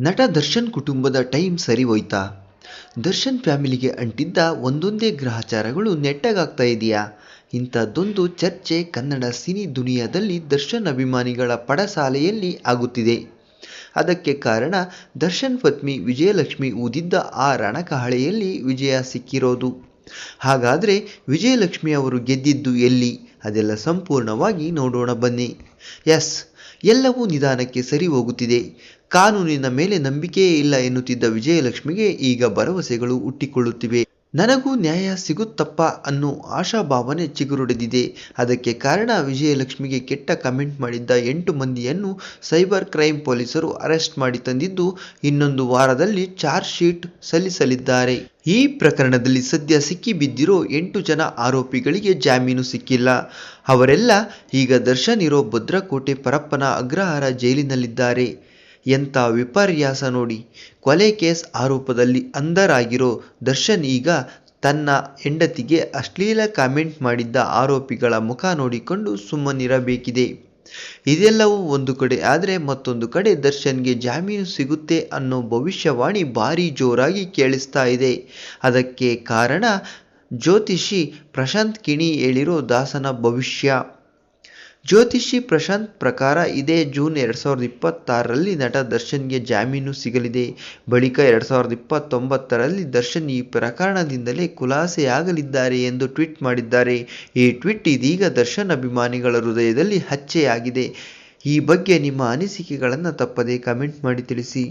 ನಟ ದರ್ಶನ್ ಕುಟುಂಬದ ಟೈಮ್ ಸರಿ ಹೋಯ್ತಾ? ದರ್ಶನ್ ಫ್ಯಾಮಿಲಿಗೆ ಅಂಟಿದ್ದ ಒಂದೊಂದೇ ಗ್ರಹಚಾರಗಳು ನೆಟ್ಟಗಾಗ್ತಾ ಇದೆಯಾ? ಇಂಥದ್ದೊಂದು ಚರ್ಚೆ ಕನ್ನಡ ಸಿನಿ ದುನಿಯಾದಲ್ಲಿ ದರ್ಶನ್ ಅಭಿಮಾನಿಗಳ ಪಡಸಾಲೆಯಲ್ಲಿ ಆಗುತ್ತಿದೆ. ಅದಕ್ಕೆ ಕಾರಣ ದರ್ಶನ್ ಪತ್ನಿ ವಿಜಯಲಕ್ಷ್ಮಿ ಊದಿದ್ದ ಆ ರಣಕಹಳೆಯಲ್ಲಿ ವಿಜಯ ಸಿಕ್ಕಿರೋದು. ಹಾಗಾದರೆ ವಿಜಯಲಕ್ಷ್ಮಿ ಅವರು ಗೆದ್ದಿದ್ದು ಎಲ್ಲಿ? ಅದೆಲ್ಲ ಸಂಪೂರ್ಣವಾಗಿ ನೋಡೋಣ ಬನ್ನಿ. ಎಸ್ ಎಲ್ಲವೂ ನಿಧಾನಕ್ಕೆ ಸರಿ ಹೋಗುತ್ತಿದೆ. ಕಾನೂನಿನ ಮೇಲೆ ನಂಬಿಕೆಯೇ ಇಲ್ಲ ಎನ್ನುತ್ತಿದ್ದ ವಿಜಯಲಕ್ಷ್ಮಿಗೆ ಈಗ ಭರವಸೆಗಳು ಹುಟ್ಟಿಕೊಳ್ಳುತ್ತಿವೆ. ನನಗೂ ನ್ಯಾಯ ಸಿಗುತ್ತಪ್ಪ ಅನ್ನೋ ಆಶಾಭಾವನೆ ಚಿಗುರೊಡೆದಿದೆ. ಅದಕ್ಕೆ ಕಾರಣ ವಿಜಯಲಕ್ಷ್ಮಿಗೆ ಕೆಟ್ಟ ಕಮೆಂಟ್ ಮಾಡಿದ್ದ ಎಂಟು ಮಂದಿಯನ್ನು ಸೈಬರ್ ಕ್ರೈಮ್ ಪೊಲೀಸರು ಅರೆಸ್ಟ್ ಮಾಡಿ ತಂದಿದ್ದು ಇನ್ನೊಂದು ವಾರದಲ್ಲಿ ಚಾರ್ಜ್ ಶೀಟ್ ಸಲ್ಲಿಸಲಿದ್ದಾರೆ. ಈ ಪ್ರಕರಣದಲ್ಲಿ ಸದ್ಯ ಸಿಕ್ಕಿಬಿದ್ದಿರೋ ಎಂಟು ಜನ ಆರೋಪಿಗಳಿಗೆ ಜಾಮೀನು ಸಿಕ್ಕಿಲ್ಲ. ಅವರೆಲ್ಲ ಈಗ ದರ್ಶನ್ ಇರೋ ಭದ್ರಕೋಟೆ ಪರಪ್ಪನ ಅಗ್ರಹಾರ ಜೈಲಿನಲ್ಲಿದ್ದಾರೆ. ಎಂಥ ವಿಪರ್ಯಾಸ ನೋಡಿ. ಕೊಲೆ ಕೇಸ್ ಆರೋಪದಲ್ಲಿ ಅಂಧರಾಗಿರೋ ದರ್ಶನ್ ಈಗ ತನ್ನ ಹೆಂಡತಿಗೆ ಅಶ್ಲೀಲ ಕಾಮೆಂಟ್ ಮಾಡಿದ್ದ ಆರೋಪಿಗಳ ಮುಖ ನೋಡಿಕೊಂಡು ಸುಮ್ಮನಿರಬೇಕಿದೆ. ಇದೆಲ್ಲವೂ ಒಂದು ಕಡೆ ಆದರೆ ಮತ್ತೊಂದು ಕಡೆ ದರ್ಶನ್ಗೆ ಜಾಮೀನು ಸಿಗುತ್ತೆ ಅನ್ನೋ ಭವಿಷ್ಯವಾಣಿ ಭಾರಿ ಜೋರಾಗಿ ಕೇಳಿಸ್ತಾ ಇದೆ. ಅದಕ್ಕೆ ಕಾರಣ ಜ್ಯೋತಿಷಿ ಪ್ರಶಾಂತ್ ಕಿಣಿ ಹೇಳಿರೋ ದಾಸನ ಭವಿಷ್ಯ. ಜ್ಯೋತಿಷಿ ಪ್ರಶಾಂತ್ ಪ್ರಕಾರ ಇದೇ ಜೂನ್ ಎರಡು ಸಾವಿರದ ಇಪ್ಪತ್ತಾರರಲ್ಲಿ ನಟ ದರ್ಶನ್ಗೆ ಜಾಮೀನು ಸಿಗಲಿದೆ. ಬಳಿಕ ಎರಡು ಸಾವಿರದ ಇಪ್ಪತ್ತೊಂಬತ್ತರಲ್ಲಿ ದರ್ಶನ್ ಈ ಪ್ರಕರಣದಿಂದಲೇ ಖುಲಾಸೆಯಾಗಲಿದ್ದಾರೆ ಎಂದು ಟ್ವೀಟ್ ಮಾಡಿದ್ದಾರೆ. ಈ ಟ್ವೀಟ್ ಇದೀಗ ದರ್ಶನ್ ಅಭಿಮಾನಿಗಳ ಹೃದಯದಲ್ಲಿ ಹಚ್ಚೆಯಾಗಿದೆ. ಈ ಬಗ್ಗೆ ನಿಮ್ಮ ಅನಿಸಿಕೆಗಳನ್ನು ತಪ್ಪದೇ ಕಮೆಂಟ್ ಮಾಡಿ ತಿಳಿಸಿ.